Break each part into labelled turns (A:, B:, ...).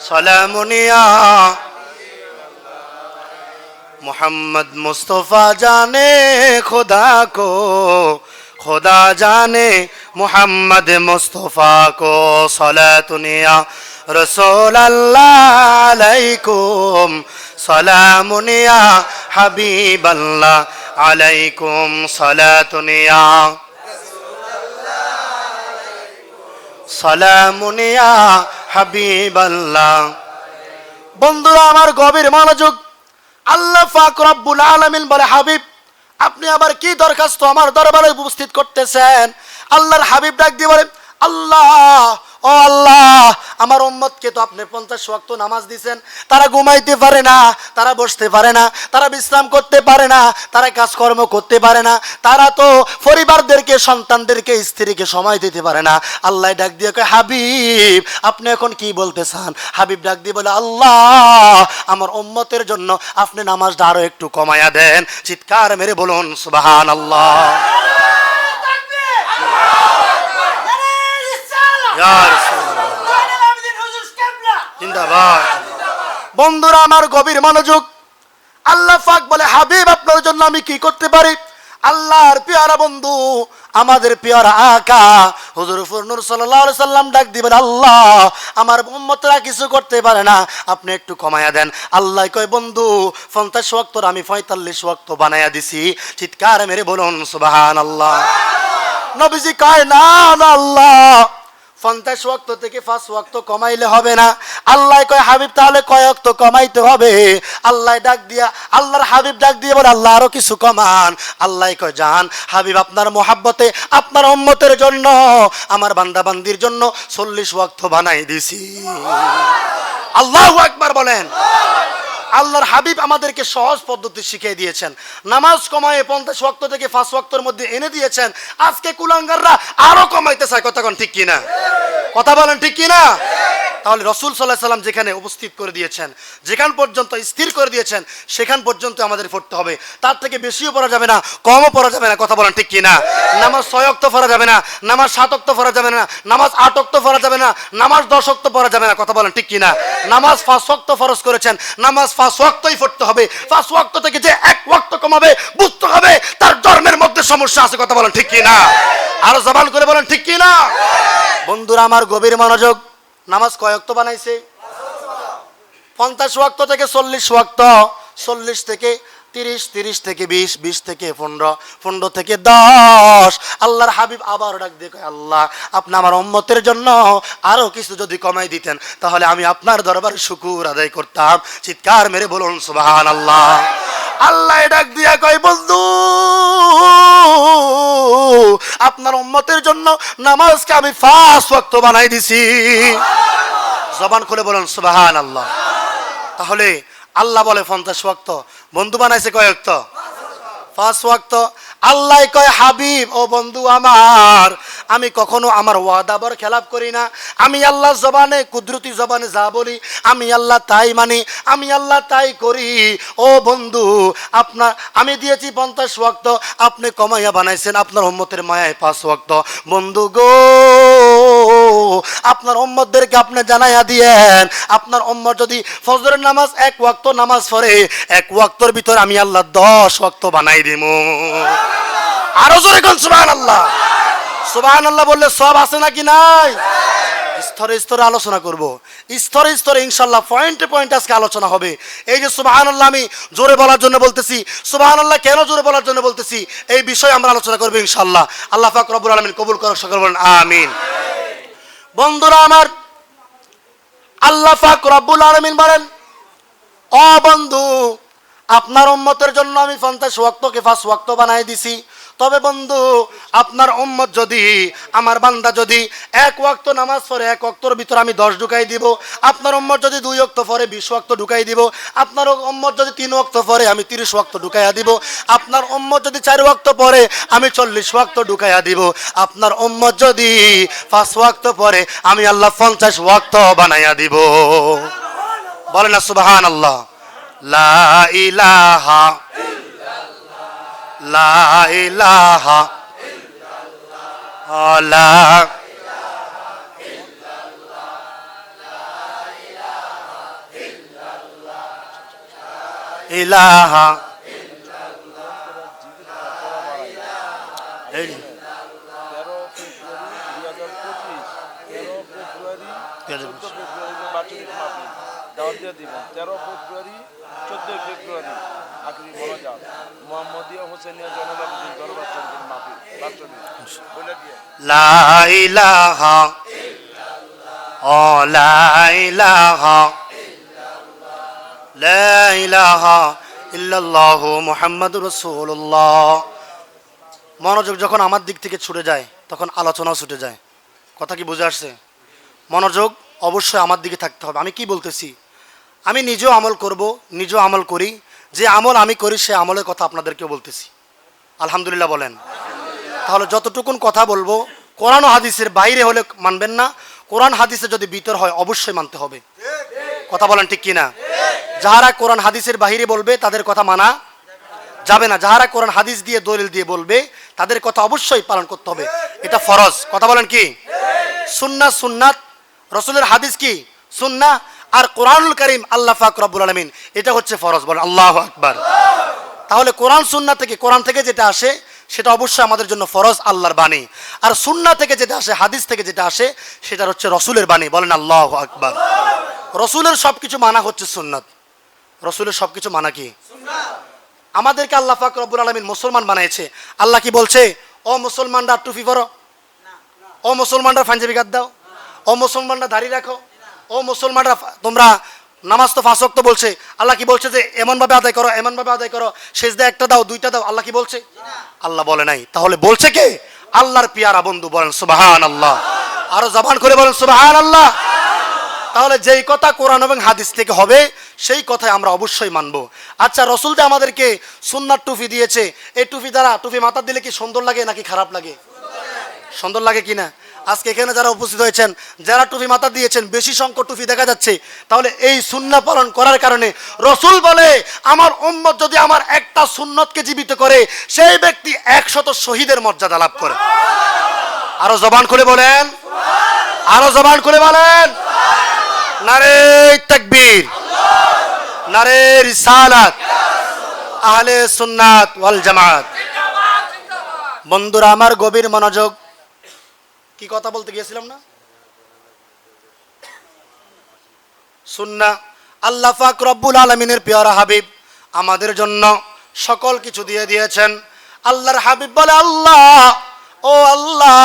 A: سلام محمد مصطفیٰ جانے خدا کو خدا جانے محمد مصطفیٰ کو صلاة رسول اللہ علیکم سلام حبیب اللہ علیکم صلاة سلام হাবিব আল্লাহ বন্ধুরা, আমার গভীর মনোযোগ। আল্লাহ পাক রব্বুল আলামিন বলে, হাবিব, আপনি আবার কি দরখাস্ত আমার দরবারে উপস্থিত করতেছেন? আল্লাহর হাবিব ডাক দিয়ে বলে, আল্লাহ, ও আল্লাহ আমার উম্মতকে তো আপনি পঞ্চাশ ওয়াক্ত নামাজ দিছেন। তারা ঘুমাইতে পারে না তারা বসতে পারে না তারা বিশ্রাম করতে পারে না তারা কাজকর্ম করতে পারে না। তারা তো পরিবারদেরকে সন্তানদেরকে স্ত্রীকে সময় দিতে পারে না। আল্লাহ ডাক দিয়ে কয় হাবিব আপনি এখন কি বলতে চান হাবিব ডাক দিয়ে বলে আল্লাহ আমার উম্মতের জন্য আপনি নামাজটা আরও একটু কমায়া দেন। চিৎকার মেরে বলুন সুবাহান আল্লাহ। জিন্দাবাদ বন্ধুরা, আমার গভীর মনোযোগ। আল্লাহ ফাক বলে, হাবিব, আপনার জন্য আমি কি করতে পারি? আল্লাহর পেয়ারা বন্ধু, আমাদের পেয়ারা আকা। হুজুর ফুরনুর সাল্লাল্লাহু সাল্লাম ডাক দিবেন, আল্লাহ, আমার উম্মতরা কিছু করতে পারে না। আপনি একটু কমায়া দেন। আল্লাহ কয়, বন্ধু, পঞ্চাশ ওয়াক্ত আমি পঁয়তাল্লিশ ওয়াক্ত বানায়া দিছি। চিৎকার মেরে বলুন সুবাহান আল্লাহ নবীজি কয় না, আল্লাহ। পঞ্চাশ ওয়াক্ত থেকে পাঁচ ওয়াক্ত কমাইলে হবে না। আল্লাহ কয়, হাবিব, তাহলে কয় ওয়াক্ত কমাইতে হবে? আল্লাহ ডাক দিয়া, আল্লাহর হাবিব ডাক দিয়ে বলে, আল্লাহ, আরও কিছু কমান। আল্লাহ কয়, জান, হাবিব আপনার মোহাব্বতে, আপনার উম্মতের জন্য, আমার বান্দা বান্দির জন্য চল্লিশ ওয়াক্ত বানাই দিছি। আল্লাহ একবার বলেন। আল্লাহর হাবিব আমাদেরকে সহজ পদ্ধতি শিখিয়ে দিয়েছেন। নামাজ কমায়ে পঞ্চাশ ওয়াক্ত থেকে পাঁচ ওয়াক্তর মধ্যে এনে দিয়েছেন। আজকে কুলাঙ্গাররা আরও কমাইতে চায় কোন ঠিক কিনা? কথা বলেন ঠিক কিনা? তাহলে রসুল সাল্লাহ সাল্লাম যেখানে উপস্থিত করে দিয়েছেন, যেখান পর্যন্ত স্থির করে দিয়েছেন, সেখান পর্যন্ত আমাদের পড়তে হবে। তার থেকে বেশিও পড়া যাবে না, কমও পড়া যাবে না, কথা বলেন ঠিক কিনা নামাজ ছয় অক্ত পড়া যাবে না, নামাজ সাত অক্ত পড়া যাবে না, নামাজ আট অক্ত পড়া যাবে না, নামাজ দশ অক্ত পড়া যাবে না, কথা বলেন ঠিক কিনা নামাজ পাঁচ অক্ত ফরজ করেছেন, নামাজ পাঁচ ওয়াক্তই পড়তে হবে। পাঁচ ওয়াক্ত থেকে যে এক ওয়াক্ত কমাবে, বুঝতে হবে তার জন্মের মধ্যে সমস্যা আছে, কথা বলেন ঠিক কিনা আরও জবান করে বলেন ঠিক কিনা বন্ধুরা, আমার গভীর মনোযোগ নামাজ কয় ওয়াক্ত বানাইছে? পঞ্চাশ ওয়াক্ত থেকে চল্লিশ ওয়াক্ত চল্লিশ থেকে তিরিশ তিরিশ থেকে বিশ বিশ থেকে পনেরো পনেরো থেকে দশ। আল্লাহর হাবিব আবার ডাক দিয়ে কয়, আল্লাহ আপনি আমার উম্মতের জন্য আরও কিছু যদি কমাই দিতেন তাহলে আমি আপনার দরবারে শুকুর আদায় করতাম। চিৎকার মেরে বলুন সুবাহান আল্লাহ আল্লাহ ডাক দিয়া কয়, বন্ধু, আপনার উন্মতের জন্য নামাজকে আমি ফার্স্ট ওয়াক্ত বানাই দিছি। জবান খুলে বলেন সুবাহান আল্লাহ তাহলে আল্লাহ বলে পঞ্চাশ ওয়াক্ত, বন্ধু বানাইছে কয় ওয়াক্ত? ফার্স্ট ওয়াক্ত। আল্লাহ কয়, হাবিব, ও বন্ধু আমার, আমি কখনো আমার ওয়াদাবর খেলাপ করি না। আমি আল্লাহ জবানে, কুদরতি জবানে যা বলি, আমি আল্লাহ তাই মানি, আমি আল্লাহ তাই করি। ও বন্ধু আপনার আমি দিয়েছি পঞ্চাশ ওয়াক্ত, আপনি কমাইয়া বানাইছেন আপনার উম্মতের মায়ায় পাঁচ ওয়াক্ত। বন্ধু গো, আপনার উম্মতদেরকে আপনি জানাইয়া দিয়েন, আপনার উম্মত যদি ফজরের নামাজ এক ওয়াক্ত নামাজ পড়ে, এক ওয়াক্তর ভিতরে আমি আল্লাহ দশ ওয়াক্ত বানাই দিব আরও জোরে কোন সুবাহ আল্লাহ সুবাহ আল্লাহ বললে সব আছে নাকি নাই? স্তরে স্তরে আলোচনা করব। স্তরে স্তরে ইনশাল্লাহ পয়েন্টে পয়েন্টে আজকে আলোচনা হবে। এই যে সুবাহান আল্লাহ আমি জোরে বলার জন্য বলতেছি সুবাহান আল্লাহ কেন জোরে বলার জন্য বলতেছি, এই বিষয়ে আমরা আলোচনা করব ইনশাল্লাহ আল্লাহ ফাক রব্বুল আলমিন কবুল করার সকল বলেন, আমিন। বন্ধুরা আমার, আল্লাহ ফাক রব্বুল আলমিন বলেন ও বন্ধু, আপনার উম্মতের জন্য আমি পঞ্চাশ ওয়াক্তকে পাঁচ ওয়াক্ত বানাই দিছি। তবে বন্ধু, আপনার উম্মত যদি, আমার বান্দা যদি এক ওয়াক্ত নামাজ পড়ে, এক ওয়াক্তর ভিতর আমি দশ ঢুকাই দিব, আপনার উম্মত যদি দুই ওয়াক্ত পরে বিশ ওয়াক্ত ঢুকাই দিব, আপনার উম্মত যদি তিন ওয়াক্ত পরে আমি তিরিশ ওয়াক্ত ঢুকাইয়া দিব, আপনার উম্মত যদি চার ওয়াক্ত পরে আমি চল্লিশ ওয়াক্ত ঢুকাইয়া দিব, আপনার উম্মত যদি পাঁচ ওয়াক্ত পরে আমি আল্লাহ পঞ্চাশ ওয়াক্ত বানাইয়া দিব। বলে না সুবাহান আল্লাহ লা ইলাহা لا إله إلا لا إله
B: তেরো ফেব্রুয়ারি চোদ্দই ফেব্রুয়ারি। আখরি মোনাজাত মোহাম্মদিয়া হোসেনিয়া আবেদিন দরবার শরীফের মাহফিল। বাৎসরিক বলে দিয়ে।
A: লা ইলাহা ও লা ইলাহা লা ইলাহা ইল্লাল্লাহু মুহাম্মাদুর রাসূলুল্লাহ। মনোযোগ যখন আমার দিক থেকে ছুটে যায়, তখন আলোচনাও ছুটে যায়। কথা কি বুঝে আসছে? মনোযোগ অবশ্যই আমার দিকে থাকতে হবে। আমি কি বলতেছি? আমি নিজেও আমল করব, নিজেও আমল করি যে আমল আমি করি, সে আমলের কথা আপনাদেরকে বলতেছি। আলহামদুলিল্লাহ বলেন। তাহলে যতটুকুন কথা বলব, কোরআন হাদিসের বাইরে হলে মানবেন না। কোরআন হাদিসে যদি ভিতর হয়, অবশ্যই মানতে হবে। কথা বলেন ঠিক কিনা? যাহারা কোরআন হাদিসের বাইরে বলবে, তাদের কথা মানা যাবে না। যাহারা কোরআন হাদিস দিয়ে দলিল দিয়ে বলবে, তাদের কথা অবশ্যই পালন করতে হবে। এটা ফরজ। কথা বলেন কি? সুন্না সুন্নাত। রসুলের হাদিস কি? সুন্না আর কোরআনুল করিম আল্লাহ ফাক রব্বুল আলমিন, এটা হচ্ছে ফরজ বলেন আল্লাহ আকবার। তাহলে কোরআন সুন্না থেকে, কোরআন থেকে যেটা আসে, সেটা অবশ্যই আমাদের জন্য ফরজ, আল্লাহর বাণী। আর সুন্না থেকে যেটা আসে, হাদিস থেকে যেটা আসে সেটা হচ্ছে রসুলের বাণী, বলেন আল্লাহ আকবার। রসুলের সব কিছু মানা হচ্ছে সুন্নাত। রসুলের সব কিছু মানা কি? আমাদেরকে আল্লাহ ফাক আলমিন মুসলমান বানিয়েছে আল্লাহ কি বলছে? ও মুসলমানরা টুপি পরো। ও মুসলমানরা পাঞ্জাবি গাদ দাও। ও মুসলমানরা দাড়ি রাখো। ও মুসলমানরা, তোমরা নামাজ তো ফাঁসক তো বলছে। আল্লাহ কি বলছে যে, এমনভাবে আদায় করো, এমনভাবে আদায় করো, সেজদা একটা দাও, দুইটা দাও, আল্লাহ কি বলছে? আল্লাহ বলে নাই। তাহলে বলছে কে? আল্লাহর পিয়ারা বন্ধু বলেন সুবাহান আল্লাহ আরও জবান করে বলেন সুবাহান আল্লাহ তাহলে যেই কথা কোরআন এবং হাদিস থেকে হবে, সেই কথাই আমরা অবশ্যই মানব। আচ্ছা রসুল যে আমাদেরকে সুন্নার টুপি দিয়েছে, এই টুপি দ্বারা, টুপি মাথা দিলে কি সুন্দর লাগে নাকি খারাপ লাগে? সুন্দর লাগে। কিনা আজকে এখানে যারা উপস্থিত হয়েছেন, যারা টুপি মাথা দিয়েছেন, বেশি সংখ্যক টুপি দেখা যাচ্ছে, তাহলে এই সুন্না পালন করার কারণে রসুল বলে, আমার উম্মত যদি আমার একটা সুন্নতকে জীবিত করে, সেই ব্যক্তি একশত শহীদের মর্যাদা লাভ করে। আরও জবান করে বলেন। আরও জবান করে বলেন। নারে তাকবীর। নারে রিসালাত। আহলে সুন্নাত ওয়াল জামাত। বন্ধুরা, আমার গভীর মনোযোগ কি কথা বলতে গিয়েছিলাম না? সুন্না, আল্লাহ পাক রব্বুল আলমিনের পেয়ারা হাবিব আমাদের জন্য সকল কিছু দিয়ে দিয়েছেন। আল্লাহর হাবিব বলে, আল্লাহ, ও আল্লাহ,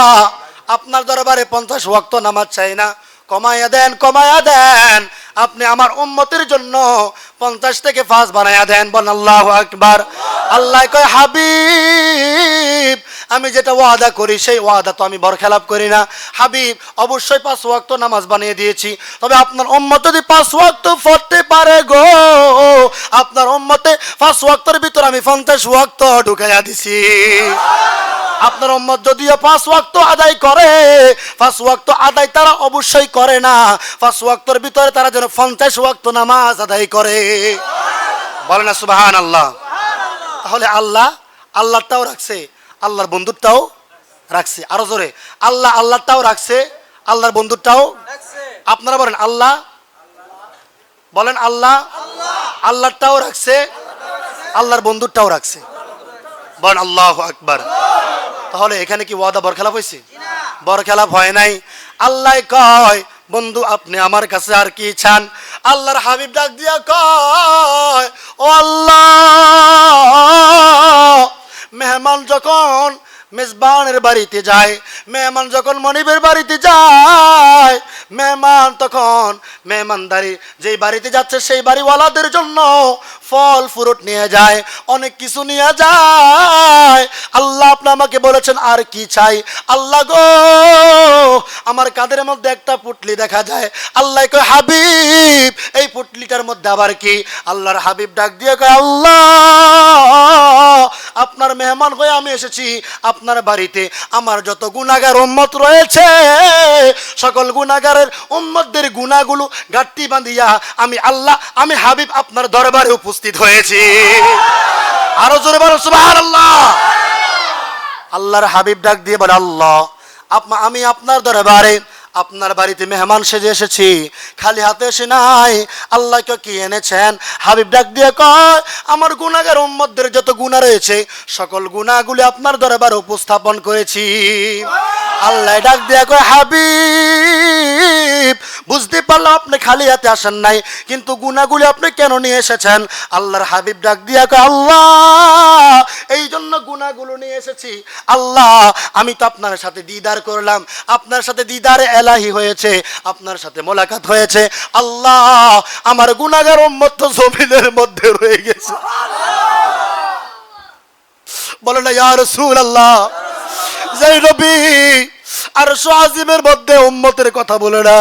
A: আপনার দরবারে পঞ্চাশ ওয়াক্ত নামাজ চাই না। কমায়া দেন কমায়া দেন। আপনি আমার উম্মতের জন্য পঞ্চাশ থেকে পাঁচ বানায়া দেন বল আল্লাহ আকবার। আল্লাহ কয়, হাবিব, আমি যেটা ওয়াদা করি, সেই ওয়াদা তো আমি বরখেলাপ করি না। হাবিব, অবশ্যই পাঁচ ওয়াক্ত নামাজ বানিয়ে দিয়েছি। তবে আপনার উম্মত যদি পাঁচ ওয়াক্ত পড়তে পারে গো, আপনার উম্মতে পাঁচ ওয়াক্তের ভিতর আমি পঞ্চাশ ওয়াক্ত ঢুকাইয়া দিছি। আপনার উম্মত যদিও পাঁচ ওয়াক্ত আদায় করে, পাঁচ ওয়াক্ত আদায় তারা অবশ্যই করে না। পাঁচ ওয়াক্তর ভিতরে তারা যেন পঞ্চাশ ওয়াক্ত নামাজ আদায় করে। বলে না সুবাহান আল্লাহ তাহলে আল্লাহ, আল্লাহটাও রাখছে, আল্লাহর বন্ধুরটাও রাখছে। আরও জোরে, আল্লাহ, আল্লাহটাও রাখছে, আল্লাহর বন্ধুরটাও আপনারা বলেন, আল্লাহ? বলেন, আল্লাহ? আল্লাহটাও রাখছে, আল্লাহর বন্ধুরটাও রাখছে। বলেন, আল্লাহ আকবার। তাহলে এখানে কি ওয়াদা বরখেলাপ হয়েছে? বরখেলাপ হয় নাই। আল্লাহ কয় বন্ধু, আপনি আমার কাছে আর কি চান? আল্লাহর হাবিব ডাক দিয়া কয়, ও আল্লাহ, মেহমান যখন মেজবানের বাড়িতে যায়, মেহমান যখন মনিবের বাড়িতে যায়, মেহমান তখন মেহমানদারি যেই বাড়িতে যাচ্ছে সেই বাড়িওয়ালাদের জন্য ফল, ফ্রুট নিয়ে যায়, অনেক কিছু নিয়ে যায়। আল্লাহ আপনি আমাকে বলেছেন, আর কি চাই? আল্লাহ গো, আমার কাদের মধ্যে একটা পুটলি দেখা যায়। আল্লাহ কয়, হাবিব, এই পুটলিটার মধ্যে আবার কি? আল্লাহর হাবিব ডাক দিয়ে কয়, আল্লাহ, আপনার মেহমান হয়ে আমি এসেছি আপনার বাড়িতে আমার যত গুণাগার উম্মত রয়েছে, সকল গুণাগারের উম্মতদের গুণাগুলো গাঁটটি বাঁধিয়া আমি আল্লাহ, আমি হাবিব আপনার দরবারে উপস্থিত হয়েছি। আরও জোরে বলো, সুবহানাল্লাহ। আল্লাহর হাবিব ডাক দিয়ে বলে, আল্লাহ আমি আপনার দরবারে আপনার বাড়িতে মেহমান সেজে এসেছি, খালি হাতে এসে নাই, আল্লাহকে কি এনেছেন? হাবিব ডাক দিয়ে কয়, আমার গুনাগার উম্মতদের যত গুণা রয়েছে, সকল গুণাগুলি আপনার দরবারে উপস্থাপন করেছি। আল্লাহ ডাক দিয়ে কয়, হাবিব, বুঝতে পারলাম আপনি খালি হাতে আসেন নাই, কিন্তু গুনাগুলি আপনি কেন নিয়ে এসেছেন? আল্লাহর হাবিব ডাক দিয়া কয়, আল্লাহ এই জন্য গুনাগুলো নিয়ে এসেছি। আল্লাহ, আমি তো আপনার সাথে দিদার করলাম। আপনার সাথে দিদার এলাহি হয়েছে, আপনার সাথে মোলাকাত হয়েছে। আল্লাহ, আমার গুনাগার উম্মত জমিনের মধ্যে রয়ে গেছে। বলে না, ইয়া রাসূল আল্লাহ যেই নবী আর আজিমের মধ্যে উম্মতের কথা বলে না।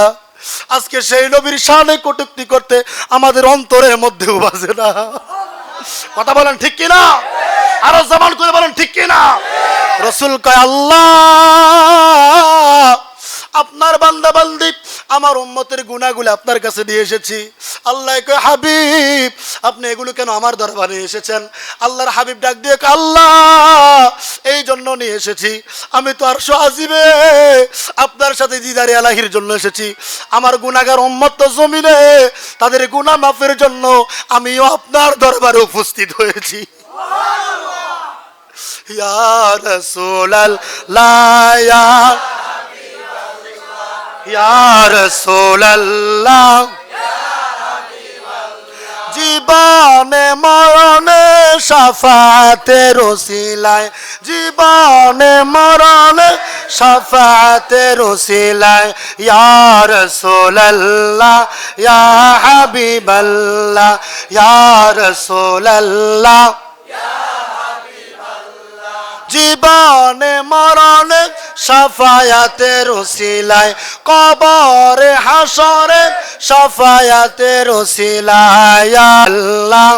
A: আজকে সেই নবীর শানে কটুক্তি করতে আমাদের অন্তরের মধ্যেও বাজে না। কথা বলেন ঠিক কিনা? আরও জবান করে বলেন ঠিক কিনা? রসুল কয়, আল্লাহ আপনার বান্দা বান্দি আমার উম্মতের গুণাগুলো আপনার কাছে দিয়ে এসেছি। আল্লাহ কয় হাবিব আপনি এগুলো কেন আমার দরবারে এসেছেন? আল্লাহর হাবিব ডাক দিয়ে আল্লাহ এই জন্য নিয়ে এসেছি। আমি তো আর আজিবে আপনার সাথে দিদারে আলাহির জন্য এসেছি। আমার গুণাগার উম্মত তো জমিনে তাদের গুনাহ মাফের জন্য আমিও আপনার দরবারে উপস্থিত হয়েছি। ইয়া রাসূলাল্লাহ ইয়া ইয়া রাসূলাল্লাহ। জীবনে মরণে সাফাতে রসিলায় জীবনে মরণে সাফাতে রসিলায় ইয়া রাসূলাল্লাহ, ইয়া হাবিবাল্লাহ, ইয়া রাসূলাল্লাহ। জীবনে মরণে সাফায়াতের ওসিলায় কবরে হাসরে সাফায়াতের রসিলায়। আল্লাহ।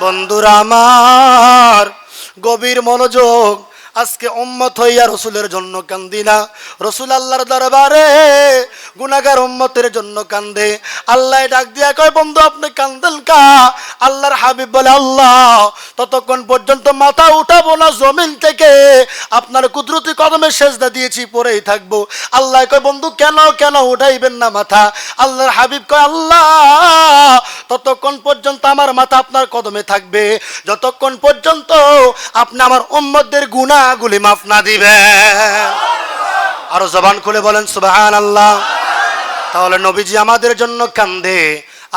A: বন্ধুরা আমার গভীর মনোযোগ আজকে উম্মত হইয়া রসুলের জন্য কান্দি না। রসুল আল্লাহর দরবারে গুনাগার উম্মতের জন্য কান্দে। আল্লাহ ডাক দিয়া কয়, বন্ধু, আপনি কান্দেন কা? আল্লাহর হাবিব বলে, আল্লাহ, ততক্ষণ পর্যন্ত মাথা উঠাবো না জমিন থেকে। আপনার কুদরতি কদমে সেজদা দিয়েছি, পরেই থাকব। আল্লাহ কয়, বন্ধু, কেন কেন উঠাইবেন না মাথা? আল্লাহর হাবিব কয়, আল্লাহ, ততক্ষণ পর্যন্ত আমার মাথা আপনার কদমে থাকবে। যতক্ষণ পর্যন্ত আপনি আমার উম্মতদের গুণাগুলি মাফ না দিবে। আরও জবান খুলে বলেন সুবাহান আল্লাহ তাহলে নবীজি আমাদের জন্য কান্দে,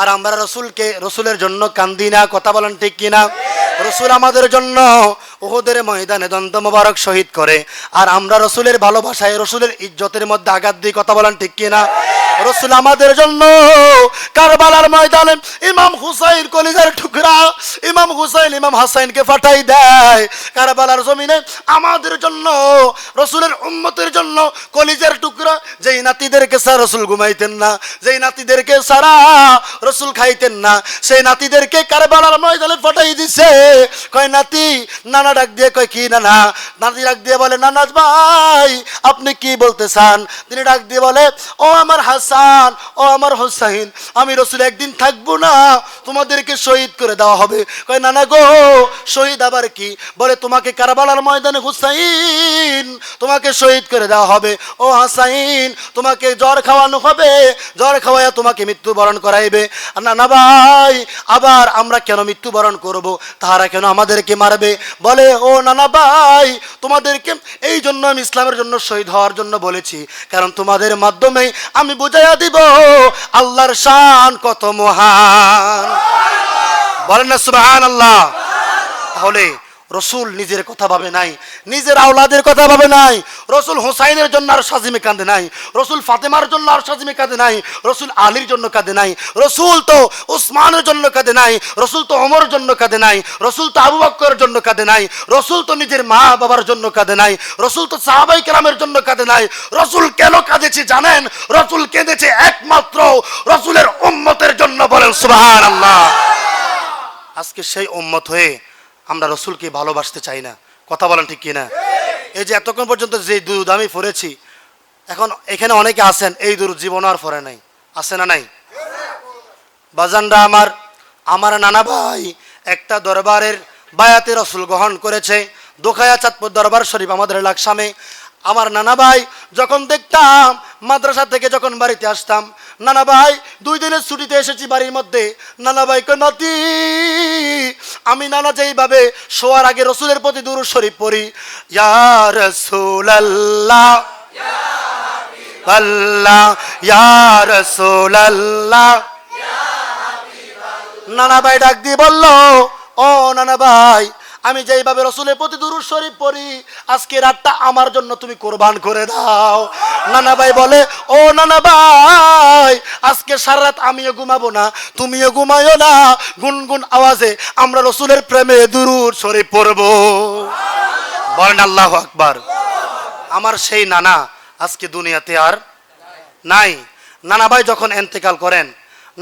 A: আর আমরা রসুলকে, রসুলের জন্য কান্দি না, কথা বলেন ঠিক কিনা? রসুল আমাদের জন্য ওহদের ময়দানে দন্ত মোবারক শহীদ করে। আর আমরা রসুলের ভালোবাসায় রসুলের ইজ্জতের মধ্যে আঘাত দিয়ে কথা বলেন ঠিক কিনা? রসুল আমাদের জন্য কারবালার ময়দানে ইমাম হুসাইন কলিজার টুকরা, ইমাম হুসাইন, ইমাম হাসাইনকে ফাটাই দেয়। কারবালার জমিনে আমাদের জন্য, রসুলের উম্মতের জন্য কলিজার টুকরা। যেই নাতিদেরকে সারা রসুল ঘুমাইতেন না, যেই নাতিদেরকে সারা রসুল খাইতেন না, সেই নাতিদেরকে কারবালার ময়দানে ফাটাই দিছে। কয়, নাতি, নানা ডাক দিয়ে কয়, কি নানা? নাতি ডাক দিয়ে বলে, নানাজ ভাই, আপনি কি বলতে চান তিনি ডাক দিয়ে বলে, ও আমার হাসান, ও আমার হোসাইন, আমি রসুল একদিন থাকব না, তোমাদেরকে শহীদ করে দেওয়া হবে। কয়, নানা গো, শহীদ আবার কি? বলে, তোমাকে কারবালার ময়দানে হুসাইন, তোমাকে শহীদ করে দেওয়া হবে। ও হাসাইন, তোমাকে জ্বর খাওয়ানো হবে, জ্বর খাওয়াইয়া তোমাকে মৃত্যুবরণ করাইবে। নানা ভাই, আবার আমরা কেন মৃত্যুবরণ করব? তাহারা কেন আমাদেরকে মারবে? বলে ও নানা ভাই, তোমাদেরকে এই জন্য আমি ইসলামের জন্য শহীদ হওয়ার জন্য বলেছি। কারণ তোমাদের মাধ্যমে আমি বুঝাইয়া দিব, আল্লাহর শান কত মহান। বলেন না সুবাহ আল্লাহ তাহলে রসুল নিজের কথা ভাবে নাই, নিজের আওলাদের কথা ভাবে নাই, রসুল হোসাইনের জন্য আর সাজিমে কাঁদে নাই, রসুল ফাতেমার জন্য আর সাজিমে কাঁদে নাই, রসুল আলীর জন্য কাঁদে নাই, রসুল তো উসমানের জন্য কাঁদে নাই, রসুল তো অমর জন্য কাঁদে নাই, রসুল তো আবু বক্করের জন্য কাঁদে নাই, রসুল তো নিজের মা বাবার জন্য কাঁদে নাই, রসুল তো সাহাবাই কেরামের জন্য কাঁদে নাই, রসুল কেন কাঁদেছে জানেন? রসুল কেঁদেছে একমাত্র রসুলের উম্মতের জন্য বলেন আল্লাহ আজকে সেই উম্মত হয়ে আমরা রসুলকে ভালোবাসতে চাই না। কথা বলেন ঠিক কিনা? এই যে এতক্ষণ পর্যন্ত যে দুধ আমি পড়েছি এখন এখানে অনেকে আছেন, এই দুধ জীবন আর পরে নাই। আছে না নাই? বাজানরা আমার আমার নানা ভাই একটা দরবারের বায়াতে রসুল গ্রহণ করেছে। দোখায়া চাঁদপুর দরবার শরীফ আমাদের লাকসামে। আমার নানা ভাই যখন দেখতাম, মাদ্রাসা থেকে যখন বাড়িতে আসতাম নানা ভাই, দুই দিনের ছুটিতে এসেছি বাড়ির মধ্যে। নানা ভাই নাতি, আমি নানা যেইভাবে শোয়ার আগে রসুলের প্রতি দূর শরীফ পড়ি। ইয়া রাসূলুল্লাহ, আল্লাহ, ইয়া রাসূলুল্লাহ। নানা ভাই ডাক দিয়ে বলল, ও নানা ভাই আমি যেইভাবে রসুলের প্রতি দুরুদ শরীফ পড়ি, আজকে রাতটা আমার জন্য তুমি কোরবান করে দাও। নানা ভাই বলে, ও নানা ভাই, আজকে সারা রাত আমিও ঘুমাবো না, তুমিও ঘুমাইও না। গুনগুন আওয়াজে আমরা রসুলের প্রেমে দুরুদ শরীফ পড়ব। বলেন আল্লাহ আকবার। আমার সেই নানা আজকে দুনিয়াতে আর নাই। নানা ভাই যখন এন্তেকাল করেন,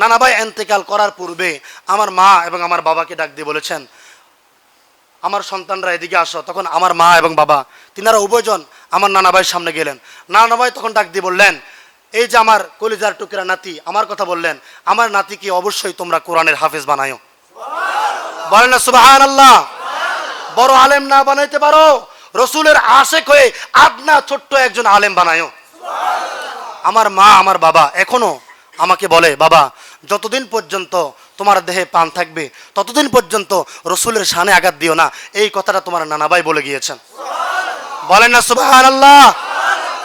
A: নানা ভাই এন্তেকাল করার পূর্বে আমার মা এবং আমার বাবাকে ডাক দিয়ে বলেছেন আমার সন্তানরা এদিকে আসো। তখন আমার মা এবং বাবা তিনারা উভয়জন আমার নানা ভাইয়ের সামনে গেলেন। নানা ভাই তখন ডাক দিয়ে বললেন এই যে আমার কলিজার টুকরা নাতি আমার কথা বললেন আমার নাতিকে অবশ্যই তোমরা কোরআনের হাফেজ বানায়ো। বলেন না সুবাহান আল্লাহ বড় আলেম না বানাইতে পারো রসুলের আশেক হয়ে আপনা ছোট্ট একজন আলেম বানায়ো। আমার মা আমার বাবা এখনও আমাকে বলে বাবা যতদিন পর্যন্ত তোমার দেহে পান থাকবে, ততদিন পর্যন্ত রসুলের সানে আঘাত দিও না। এই কথাটা তোমার নানাবাই বলে গিয়েছেন। বলেন না সুবাহান আল্লাহ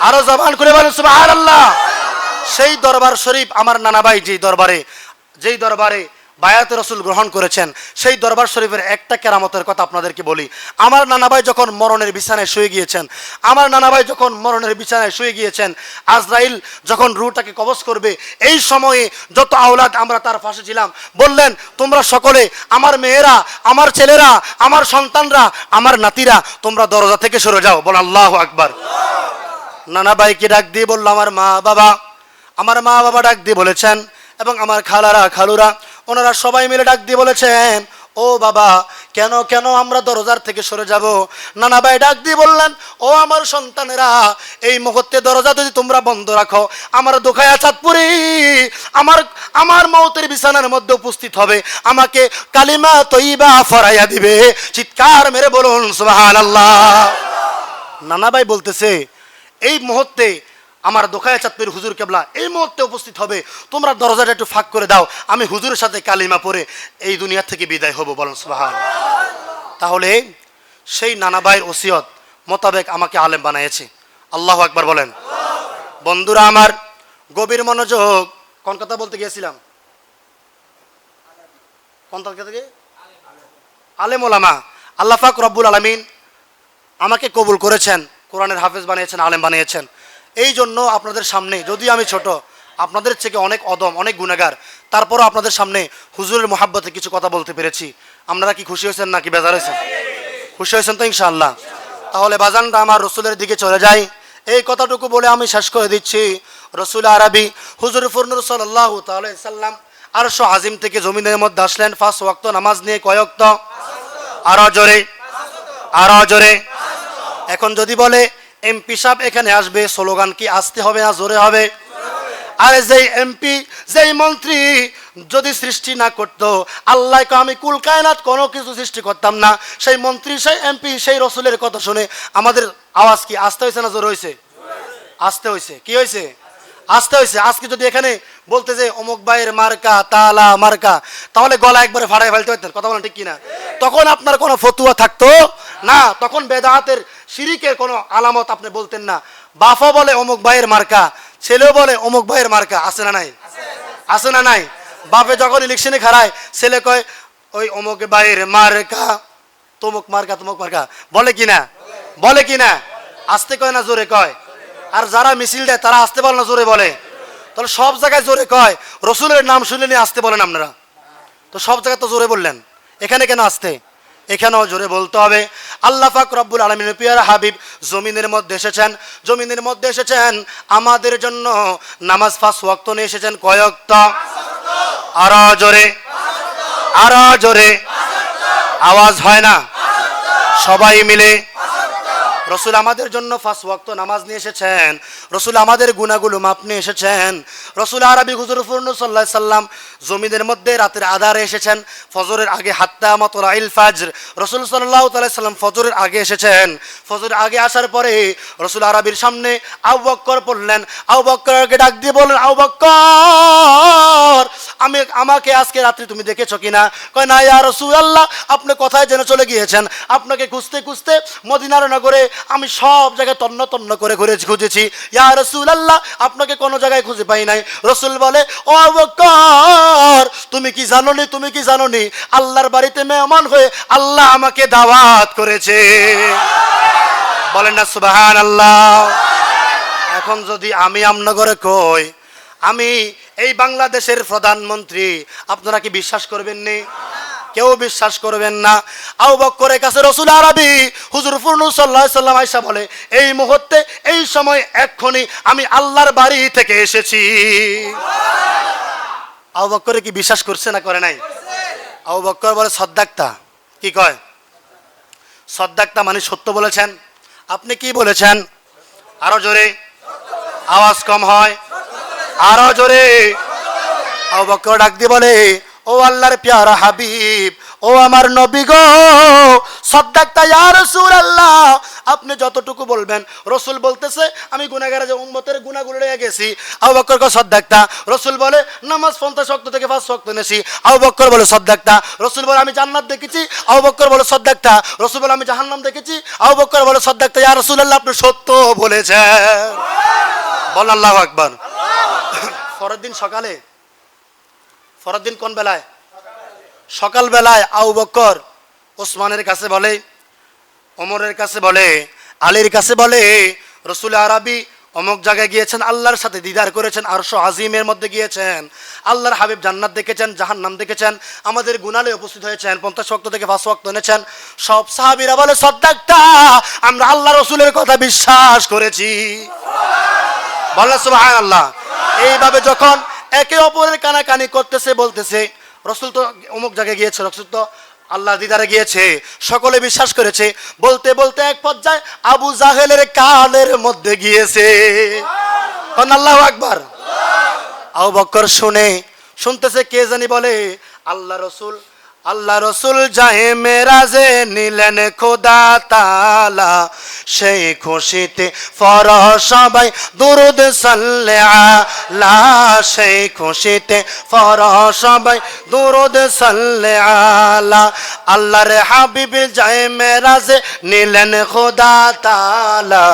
A: আরও জবান করে বলেন সুবাহান আল্লাহ সেই দরবার শরীফ আমার নানাবাই যেই দরবারে যেই দরবারে বায়াত রসুল গ্রহণ করেছেন, সেই দরবার শরীফের একটা কেরামতের কথা আপনাদেরকে বলি। আমার নানাভাই যখন মরণের বিছানায় শুয়ে গিয়েছেন, আমার নানাভাই যখন মরণের বিছানায় শুয়ে গিয়েছেন, আজরাইল যখন রুটাকে কবজ করবে, এই সময়ে যত আওলাদ আমরা তার পাশে ছিলাম, বললেন, তোমরা সকলে, আমার মেয়েরা, আমার ছেলেরা, আমার সন্তানরা, আমার নাতিরা, তোমরা দরজা থেকে সরে যাও। বল আল্লাহ আকবার। নানা ভাইকে ডাক দিয়ে বলল, আমার মা বাবা। আমার মা বাবা ডাক দিয়ে বলেছেন, এবং আমার খালারা, খালুরা ওনারা সবাই মিলে ডাক দিয়ে বলেছেন, ও বাবা, কেন কেন আমরা দরজার থেকে সরে যাব? নানা ভাই ডাক দিয়ে বললেন, ও আমার সন্তানেরা, এই মুহূর্তে দরজা যদি তোমরা বন্ধ রাখো, আমার দোকায়া চাঁদপুরি আমার আমার মৌতের বিছানার মধ্যে উপস্থিত হবে, আমাকে কালিমা তৈবা ফরাইয়া দিবে। চিৎকার মেরে বলুন, সুবহানাল্লাহ। নানা ভাই বলতেছে, এই মুহূর্তে আমার দোকায় চাঁদপুর হুজুর কেবলা এই মুহূর্তে উপস্থিত হবে। তোমরা দরজাটা একটু ফাঁক করে দাও। আমি হুজুরের সাথে কালিমা পরে এই দুনিয়া থেকে বিদায় হব বলুন সুবাহান তাহলে সেই নানা ভাইয়ের ওসিয়ত মোতাবেক আমাকে আলেম বানিয়েছে আল্লাহ একবার বলেন। বন্ধুরা আমার, গভীর মনোযোগ। কোন কথা বলতে গিয়েছিলাম? কোন থেকে? আলেম ওলামা। আল্লাহ পাক রব্বুল আলমিন আমাকে কবুল করেছেন, কোরআনের হাফেজ বানিয়েছেন, আলেম বানিয়েছেন। এই জন্য আপনাদের সামনে, যদি আমি ছোট, আপনাদের থেকে অনেক অদম, অনেক গুণাগার। তারপরও আপনাদের সামনে হুজুরের মোহাব্বতে কিছু কথা বলতে পেরেছি। আপনারা কি খুশি হয়েছেন নাকি বেজার হয়েছেন? খুশি হয়েছেন তো ইনশাআল্লাহ। তাহলে বাজানটা আমার রসুলের দিকে চলে যাই এই কথাটুকু বলে আমি শেষ করে দিচ্ছি। রসুল আরবি, হুজুর ফুরনুর সাল্লাহ সাল্লাম আরশো আজিম থেকে জমিনের মধ্যে আসলেন। ফার্স্ট ওয়াক্ত, নামাজ নিয়ে কয়ক্ত আরও জোরে আরও জোরে। এখন যদি বলে এমপি সাহেব এখানে আসবে, স্লোগান কি, আসতে হবে না, জোরে হবে? আরে যেই এমপি, যেই মন্ত্রী যদি সৃষ্টি না করতো আল্লাহকে আমি কুল কায়নাত কোনো কিছু সৃষ্টি করতাম না। সেই মন্ত্রী, সেই এমপি, সেই রসুলের কথা শুনে আমাদের আওয়াজ কি, আসতে হয়েছে না জোরে হয়েছে? আসতে হয়েছে। কি হয়েছে? আসতে হয়েছে। আজকে যদি এখানে বলতে যে অমুক ভাইয়ের মার্কা, তালা মার্কা, তাহলে গলা একবারে ফাড়াই ফেলতে হইতেন কথা বলেন ঠিক কিনা? তখন আপনার কোনো ফতুয়া থাকতো না? তখন বেদাহাতের শিরিকের কোনো আলামত আপনি বলতেন না। বাফা বলে অমুক ভাইয়ের মার্কা, ছেলেও বলে অমুক ভাইয়ের মার্কা, আছে না নাই? আছে না নাই? বাপে যখন ইলেকশনে খারায় ছেলে কয়, ওই অমুক ভাইয়ের মার্কা, তমুক মার্কা তমুক মার্কা। বলে কি না? বলে কি না? আসতে কয় না জোরে কয়? আর যারা মিছিল দেয়, তারা আসতে বলে না জোরে বলে। তাহলে সব জায়গায় জোরে কয়, রসুলের নাম শুনে নিয়ে আসতে বলেন আপনারা। তো সব জায়গায় তো জোরে বললেন। এখানে কেন আসতে? এখানেও জোরে বলতে হবে, আল্লাহ পাক রব্বুল আলমিন পিয়ার হাবিব জমিনের মধ্যে এসেছেন, জমিনের মধ্যে এসেছেন, আমাদের জন্য নামাজ ফাঁস ওয়াক্ত নিয়ে এসেছেন কয়ক্ত আরও জোরে আরও জোরে, আওয়াজ হয় না? সবাই মিলে রসুল আমাদের জন্য ফাঁস ওয়াক্ত নামাজ নিয়ে এসেছেন। রসুল আমাদের গুণাগুলো মাপ নিয়ে এসেছেন। রসুল আরবি হুজুর ফুরনু সাল্লাহ সাল্লাম জমিদের মধ্যে রাতের আধারে এসেছেন, ফজরের আগে হাত্তা মতরা ইল ফাজর। রসুল সাল্লাহ সাল্লাম ফজরের আগে এসেছেন। ফজরের আগে আসার পরে রসুল আরবির সামনে আউ বক্কর পড়লেন আউ বক্করকে ডাক দিয়ে বললেন আউ বক্কর আমি আমাকে আজকে রাত্রি তুমি দেখেছ কিনা? কয়, না, ইয়া রসুল আল্লাহ আপনি কোথায় যেন চলে গিয়েছেন? আপনাকে খুঁজতে খুঁজতে মদিনার নগরে আমি সব জায়গায় তন্ন তন্ন করে ঘুরে খুঁজেছি। ইয়া রসুল আল্লাহ আপনাকে কোনো জায়গায় খুঁজে পাই নাই। রসুল বলে, ও বকর তুমি কি জানো নি তুমি কি জানো নি আল্লাহর বাড়িতে মেহমান হয়ে আল্লাহ আমাকে দাওয়াত করেছে। বলেন না সুবাহান আল্লাহ এখন যদি আমি আমনগরে কই আমি এই বাংলাদেশের প্রধানমন্ত্রী। আপনারা কি বিশ্বাস করবেন নি? কেউ বিশ্বাস করবেন না। আউ বক্করের কাছে রসুল আরবি হুজুর ফুরনু সাল্লাহ সাল্লাম আয়সা বলে, এই মুহূর্তে, এই সময় এক্ষুনি আমি আল্লাহর বাড়ি থেকে এসেছি। আউ বক্করে কি বিশ্বাস করছে না করে নাই? আউ বক্কর বলে, সদ্দাক্তা। কি কয়? সদ্দাক্তা মানে সত্য বলেছেন। আপনি কি বলেছেন? আরও জোরে। আওয়াজ কম হয়। আরও জোরে। আবু বকর ডাক দিয়ে বলে ও আল্লাহর পিয়ারা হাবিব ও আমার নবী গো সদ্দাক্তা ইয়া রাসূলুল্লাহ। আপনি যতটুকু বলবেন, রসুল বলতেছে, আমি গুনাহগারে যে উম্মতের গুনাহগুলো রয়ে গেছি। আবু বকর কো সদ্দাক্তা রসুল বলে, নামাজ পঞ্চাশ শক্ত থেকে পাঁচ শক্ত নেছি আবু বকর বলে সদ্দাক্তা রসুল বলে, আমি জান্নাত দেখেছি। আবু বকর বলে সদ্দাক্তা রসুল বলে, আমি জাহান্নাম দেখেছি। আবু বকর বলে সদ্দাক্তা ইয়া রাসূলুল্লাহ, আপনি সত্য বলেছেন। বল আল্লাহু আকবার। পরের দিন সকালে পরের দিন কোন বেলায়? সকাল বেলায় আউ বকর ওসমানের কাছে বলে, ওমরের কাছে বলে, আলীর কাছে বলে, রসুল আরবি অমুক জায়গায় গিয়েছেন, আল্লাহর সাথে দিদার করেছেন, আরশো আজিমের মধ্যে গিয়েছেন, আল্লাহর হাবিব জান্নাত দেখেছেন, জাহান্নাম দেখেছেন, আমাদের গুনালে উপস্থিত হয়েছেন, পঞ্চাশ ওয়াক্ত থেকে পাঁচ ওয়াক্ত এনেছেন, সব সাহাবিরা বলে, সদ্দাক্তা, আমরা আল্লাহ রসুলের কথা বিশ্বাস করেছি। বললেন সুবাহান আল্লাহ এইভাবে যখন একে অপরের কানাকানি করতেছে, বলতেছে রসুল তো অমুক জায়গায় গিয়েছে, রসুল তো আল্লাহ দিদারে গিয়েছে, সকলে বিশ্বাস করেছে। বলতে বলতে এক পর্যায়ে আবু জাহেলের কালের মধ্যে গিয়েছে। আল্লাহ আকবার। আবু বক্কর শুনে, শুনতেছে কে জানি বলে, আল্লাহ রসুল আল্লাহ রসুল জাহে মেরাজে নিলেন খোদা তালা সেই খুশিতে ফর সবাই দুরুদ সাল্লে সেই খুশিতে ফর সবাই দুরুদ সাল্লে আলা। আল্লাহর হাবিব যায় মেরাজে নিলেন খোদা তালা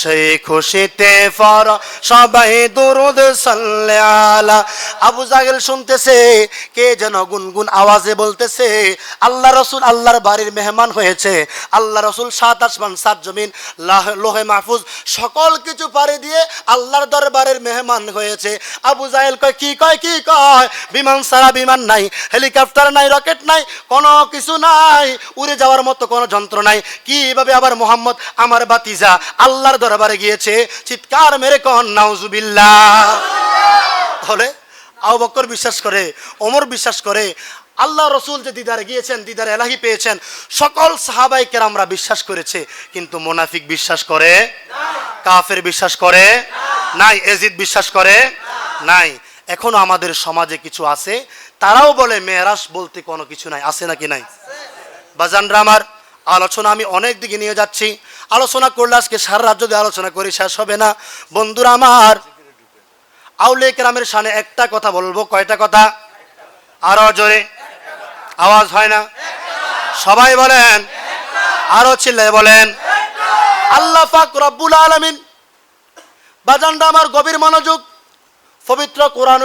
A: সেই খুশিতে ফর সবাই দুরুদ সাল্লে আবু জাগেল শুনতেছে, কে যেন গুনগুন আওয়াজে বলতেছে আল্লাহ রসুল আল্লাহর বাড়ির মেহমান হয়েছে। আল্লাহ রসুল সাত আসমান, সাত জমিন, লোহে মাহফুজ সকল কিছু পাড়ি দিয়ে আল্লাহর দরবারের মেহমান হয়েছে। আবু জাহেল কয়, কি কয় কি কয়? বিমান সারা বিমান নাই, হেলিকপ্টার নাই, রকেট নাই, কোনো কিছু নাই, উড়ে যাওয়ার মতো কোনো যন্ত্র নাই। কীভাবে আবার মোহাম্মদ আমার বাতিজা আল্লাহর দরবারে গিয়েছে? চিৎকার মেরে কন, নাউজুবিল্লাহ। হলে আবু বিশ্বাস করে, ওমর বিশ্বাস করে আল্লাহ রসুল যে দিদারে গিয়েছেন, দিদারে এলাহি পেয়েছেন, সকল সাহাবাই কেরামরা বিশ্বাস করেছে, কিন্তু মোনাফিক বিশ্বাস করে কাফের বিশ্বাস করে নাই, এজিদ বিশ্বাস করে নাই। এখনও আমাদের সমাজে কিছু আছে, তারাও বলে মেয়েরাস বলতে কোনো কিছু নাই, আছে নাকি নাই? বাজানরা আমার, আলোচনা আমি অনেক দিকে নিয়ে যাচ্ছি। আলোচনা করলে আজকে সারা রাত যদি আলোচনা করি, শেষ হবে না। বন্ধুরা আমার আউলে কেরামের সামনে একটা কথা বলব, কয়টা কথা? আরও জোরে। আওয়াজ হয় না? সবাই বলেন, আরও চিল্লায় বলেন, আল্লাহ পাক রব্বুল আলমিন, বাজানটা আমার গভীর মনোযোগ, পবিত্র কোরআন